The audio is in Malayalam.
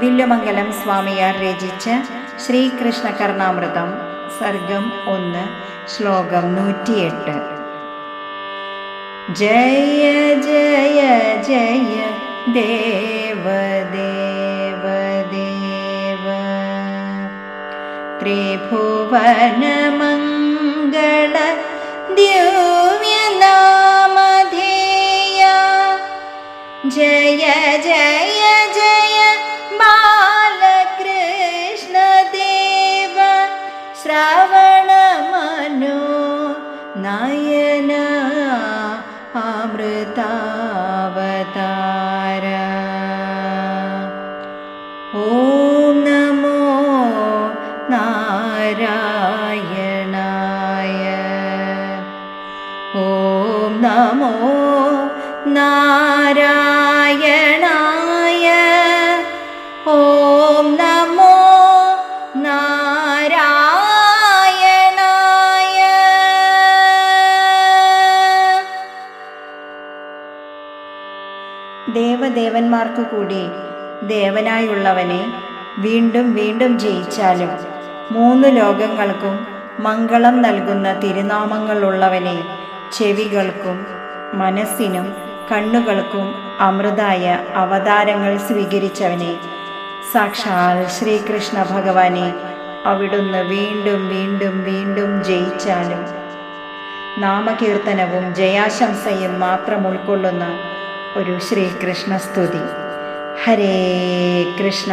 മൂലമംഗലം സ്വാമിയാർ രചിച്ച ശ്രീകൃഷ്ണ കർണാമൃതം സർഗം ഒന്ന് ശ്ലോകം നൂറ്റിയെട്ട്. ജയ ജയ ജയ ദേവ ദേവ ത്രിഭുവനമംഗള ദിവ്യനാമധേയ. ജയ ജയ ജയ ശ്രവണമനോ നയന അമൃതാവതാര. ഓം നമോ നാരായണായ. ഓം നമോ നാരായണായ. ഓം ദേവദേവന്മാർക്കു കൂടി ദേവനായുള്ളവനെ വീണ്ടും വീണ്ടും ജയിച്ചാലും മൂന്ന് ലോകങ്ങൾക്കും മംഗളം നൽകുന്ന തിരുനാമങ്ങളുള്ളവനെ ചെവികൾക്കും മനസ്സിനും കണ്ണുകൾക്കും അമൃതായ അവതാരങ്ങൾ സ്വീകരിച്ചവനെ. സാക്ഷാൽ ശ്രീകൃഷ്ണ ഭഗവാനെ അവിടുന്ന് വീണ്ടും വീണ്ടും വീണ്ടും ജയിച്ചാലും നാമകീർത്തനവും ജയാശംസയും മാത്രം ഉൾക്കൊള്ളുന്ന ഒരു ശ്രീകൃഷ്ണ സ്തുതി. ഹരേ കൃഷ്ണ.